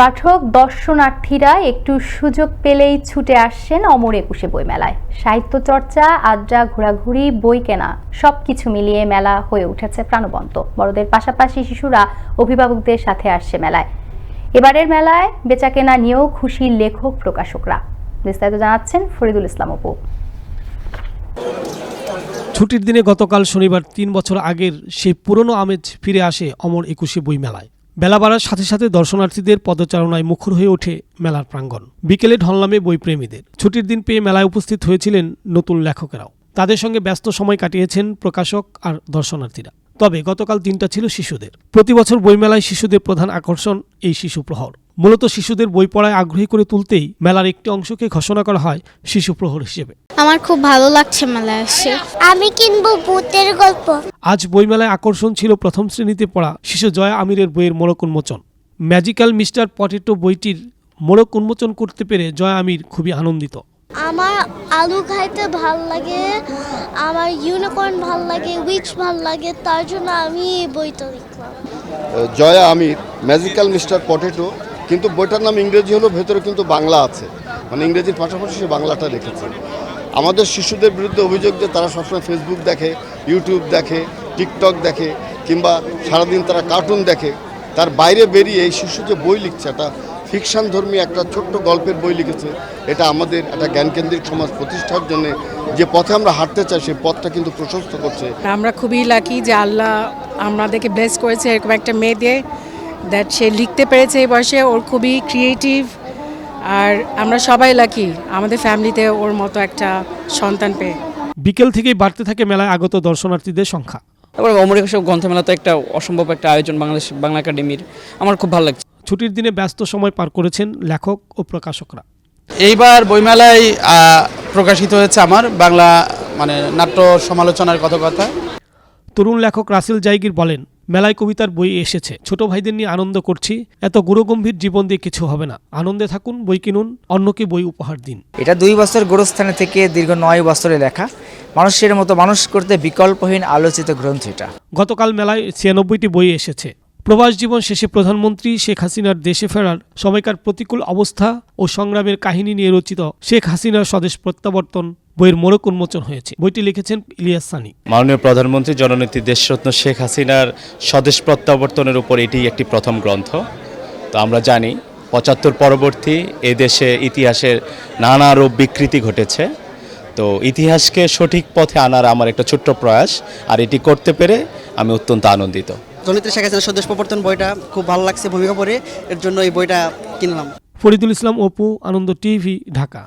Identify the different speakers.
Speaker 1: পাঠক, দর্শনার্থীরা একটু সুযোগ পেলেই ছুটে আসছেন অমর একুশে বইমেলায়। সাহিত্য চর্চা, আড্ডা, ঘোরাঘুরি, বই কেনা, সবকিছু মিলিয়ে মেলা হয়ে উঠেছে প্রাণবন্ত। বড়দের পাশাপাশি শিশুরা, অভিভাবকদের সাথে আসছে মেলায়। এবারের মেলায় বেচাকেনা নিয়েও খুশি লেখক প্রকাশকরা। বিস্তারিত জানাচ্ছেন ফরিদুল ইসলাম অপু।
Speaker 2: ছুটির দিনে গতকাল শনিবার তিন বছর আগের সেই পুরনো আমেজ ফিরে আসে অমর একুশে বই মেলায় বেলা বাড়ার সাথে সাথে দর্শনার্থীদের পদচারণায় মুখর হয়ে ওঠে মেলার প্রাঙ্গণ। বিকেলে ঢলনামে বইপ্রেমীদের ছুটির দিন পেয়ে মেলায় উপস্থিত হয়েছিলেন নতুন লেখকেরাও। তাদের সঙ্গে ব্যস্ত সময় কাটিয়েছেন প্রকাশক আর দর্শনার্থীরা। তবে গতকাল দিনটা ছিল শিশুদের। প্রতি বছর বইমেলায় শিশুদের প্রধান আকর্ষণ এই শিশু প্রহর। মূলত শিশুদের বই পড়ায় আগ্রহী করে তুলতেই মেলার একটি অংশকে ঘোষণা করা হয় শিশু প্রহর হিসেবে।
Speaker 3: আমার খুব ভালো লাগছে মেলায় এসে
Speaker 4: আমি কিনবো ভূতের গল্প।
Speaker 2: আজ বইমেলায় আকর্ষণ ছিল প্রথম শ্রেণীতে পড়া শিশু জয়া আমিরের বইয়ের মোড়ক উন্মোচন। ম্যাজিক্যাল মিস্টার পটেটো বইটির মোড়ক উন্মোচন করতে পেরে জয়া আমির খুবই আনন্দিত।
Speaker 4: আমার আলু খাইতে ভালো লাগে আমার ইউনিকর্ন ভালো লাগে উইচ ভালো লাগে তার জন্য আমি এই বইটা লিখলাম।
Speaker 5: Joya Amir magical mister potato কিন্তু বইটার নাম ইংরেজি হলো ভেতরে কিন্তু বাংলা আছে। মানে ইংরেজির পাশাপাশি সে বাংলাটা লিখেছে। আমাদের শিশুদের বিরুদ্ধে অভিযোগ যে তারা সবসময় ফেসবুক দেখে ইউটিউব দেখে টিকটক দেখে, কিংবা সারাদিন তারা কার্টুন দেখে, তার বাইরে বেরিয়ে এই শিশু যে বই লিখছে, একটা ফিকশন ধর্মী একটা ছোট্ট গল্পের বই লিখেছে, এটা আমাদের একটা জ্ঞানকেন্দ্রিক সমাজ প্রতিষ্ঠার জন্য যে পথে আমরা হাঁটতে চাই, সেই পথটা কিন্তু প্রশস্ত করছে।
Speaker 6: আমরা খুবই লাকি যে আল্লাহ আমাদেরকে ব্লেস করেছে এরকম একটা মেয়ে দিয়ে দ্যাট সে লিখতে পেরেছে এই বয়সে, ওর খুবই ক্রিয়েটিভ আর আমরা সবাই লাকি আমাদের ফ্যামিলিতে ওর মতো একটা সন্তান পেয়ে।
Speaker 2: বিকেল থেকেই বাড়তে থাকে মেলায় আগত দর্শনার্থীদের সংখ্যা।
Speaker 7: তারপরে অমর একুশে গ্রন্থমেলা তো একটা অসম্ভব একটা আয়োজন বাংলাদেশ বাংলা একাডেমির। আমার খুব ভালো লাগছে।
Speaker 2: ছুটির দিনে ব্যস্ত সময় পার করেছেন লেখক ও প্রকাশকরা।
Speaker 8: এইবার বইমেলায় প্রকাশিত হয়েছে আমার বাংলা মানে নাট্য সমালোচনার কত কথা
Speaker 2: তরুণ লেখক রাসেল জাইগির বলেন মেলায় কবিতার বই এসেছে। ছোট ভাইদের নিয়ে আনন্দ করছি এত গুরুগম্ভীর জীবন দিয়ে কিছু হবে না। আনন্দে থাকুন বই কিনুন অন্যকে বই উপহার দিন।
Speaker 9: এটা দুই বছর গোরস্থানে থেকে দীর্ঘ নয় বছরে লেখা। মানুষের মতো মানুষ করতে বিকল্পহীন আলোচিত গ্রন্থ এটা।
Speaker 2: গতকাল মেলায় ছিয়ানব্বইটি বই এসেছে। প্রবাস জীবন শেষে প্রধানমন্ত্রী শেখ হাসিনার দেশে ফেরার সময়কার প্রতিকূল অবস্থা ও সংগ্রামের কাহিনী নিয়ে রচিত শেখ হাসিনার স্বদেশ প্রত্যাবর্তন বইয়ের মোড়ক উন্মোচন হয়েছে। বইটি লিখেছেন ইলিয়াস সানি।
Speaker 10: মাননীয় প্রধানমন্ত্রী জননেত্রী দেশরত্ন শেখ হাসিনার স্বদেশ প্রত্যাবর্তনের উপর এটি একটি প্রথম গ্রন্থ। তো আমরা জানি, পঁচাত্তর পরবর্তী এ দেশে ইতিহাসের নানা রূপ বিকৃতি ঘটেছে। তো ইতিহাসকে সঠিক পথে আনার আমার একটা ছোট্ট প্রয়াস, আর এটি করতে পেরে আমি অত্যন্ত আনন্দিত।
Speaker 7: জনিত্রী শেখ হাসিনা স্বদেশ প্রবর্তন বইটা খুব ভালো লাগছে ভূমিকা পড়ে। এর জন্য এই বইটা কিনলাম।
Speaker 2: ফরিদুল ইসলাম, অপু, আনন্দ টিভি, ঢাকা।